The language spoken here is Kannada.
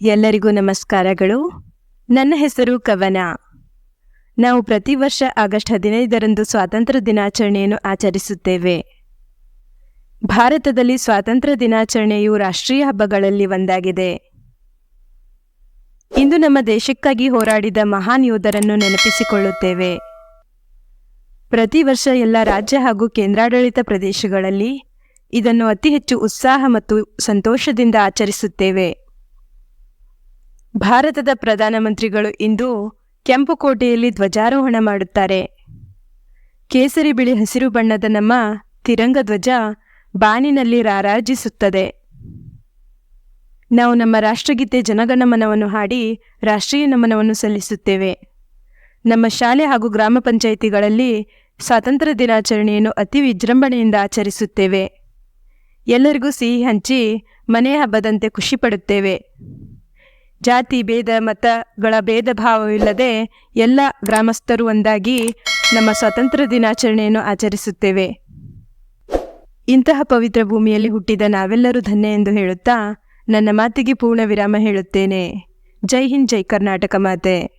ಎಲ್ಲರಿಗೂ ನಮಸ್ಕಾರಗಳು. ನನ್ನ ಹೆಸರು ಕವನ. ನಾವು ಪ್ರತಿ ವರ್ಷ ಆಗಸ್ಟ್ ಹದಿನೈದರಂದು ಸ್ವಾತಂತ್ರ್ಯ ದಿನಾಚರಣೆಯನ್ನು ಆಚರಿಸುತ್ತೇವೆ. ಭಾರತದಲ್ಲಿ ಸ್ವಾತಂತ್ರ್ಯ ದಿನಾಚರಣೆಯು ರಾಷ್ಟ್ರೀಯ ಹಬ್ಬಗಳಲ್ಲಿ ಒಂದಾಗಿದೆ. ಇಂದು ನಮ್ಮ ದೇಶಕ್ಕಾಗಿ ಹೋರಾಡಿದ ಮಹಾನ್ ಯೋಧರನ್ನು ನೆನಪಿಸಿಕೊಳ್ಳುತ್ತೇವೆ. ಪ್ರತಿ ವರ್ಷ ಎಲ್ಲ ರಾಜ್ಯ ಹಾಗೂ ಕೇಂದ್ರಾಡಳಿತ ಪ್ರದೇಶಗಳಲ್ಲಿ ಇದನ್ನು ಅತಿ ಹೆಚ್ಚು ಉತ್ಸಾಹ ಮತ್ತು ಸಂತೋಷದಿಂದ ಆಚರಿಸುತ್ತೇವೆ. ಭಾರತದ ಪ್ರಧಾನಮಂತ್ರಿಗಳು ಇಂದು ಕೆಂಪುಕೋಟೆಯಲ್ಲಿ ಧ್ವಜಾರೋಹಣ ಮಾಡುತ್ತಾರೆ. ಕೇಸರಿ ಬಿಳಿ ಹಸಿರು ಬಣ್ಣದ ನಮ್ಮ ತಿರಂಗ ಧ್ವಜ ಬಾನಿನಲ್ಲಿ ರಾರಾಜಿಸುತ್ತದೆ. ನಾವು ನಮ್ಮ ರಾಷ್ಟ್ರಗೀತೆ ಜನಗಣಮನವನ್ನು ಹಾಡಿ ರಾಷ್ಟ್ರೀಯ ನಮನವನ್ನು ಸಲ್ಲಿಸುತ್ತೇವೆ. ನಮ್ಮ ಶಾಲೆ ಹಾಗೂ ಗ್ರಾಮ ಪಂಚಾಯಿತಿಗಳಲ್ಲಿ ಸ್ವಾತಂತ್ರ್ಯ ದಿನಾಚರಣೆಯನ್ನು ಅತಿ ವಿಜೃಂಭಣೆಯಿಂದ ಆಚರಿಸುತ್ತೇವೆ. ಎಲ್ಲರಿಗೂ ಸಿಹಿ ಹಂಚಿ ಮನೆ ಹಬ್ಬದಂತೆ ಖುಷಿಪಡುತ್ತೇವೆ ಜಾತಿ ಭೇದ ಮತಗಳ ಭೇದ ಭಾವವಿಲ್ಲದೆ ಎಲ್ಲ ಗ್ರಾಮಸ್ಥರು ಒಂದಾಗಿ ನಮ್ಮ ಸ್ವಾತಂತ್ರ್ಯ ದಿನಾಚರಣೆಯನ್ನು ಆಚರಿಸುತ್ತೇವೆ. ಇಂತಹ ಪವಿತ್ರ ಭೂಮಿಯಲ್ಲಿ ಹುಟ್ಟಿದ ನಾವೆಲ್ಲರೂ ಧನ್ಯ ಎಂದು ಹೇಳುತ್ತಾ ನನ್ನ ಮಾತಿಗೆ ಪೂರ್ಣ ವಿರಾಮ ಹೇಳುತ್ತೇನೆ. ಜೈ ಹಿಂದ್, ಜೈ ಕರ್ನಾಟಕ ಮಾತೆ.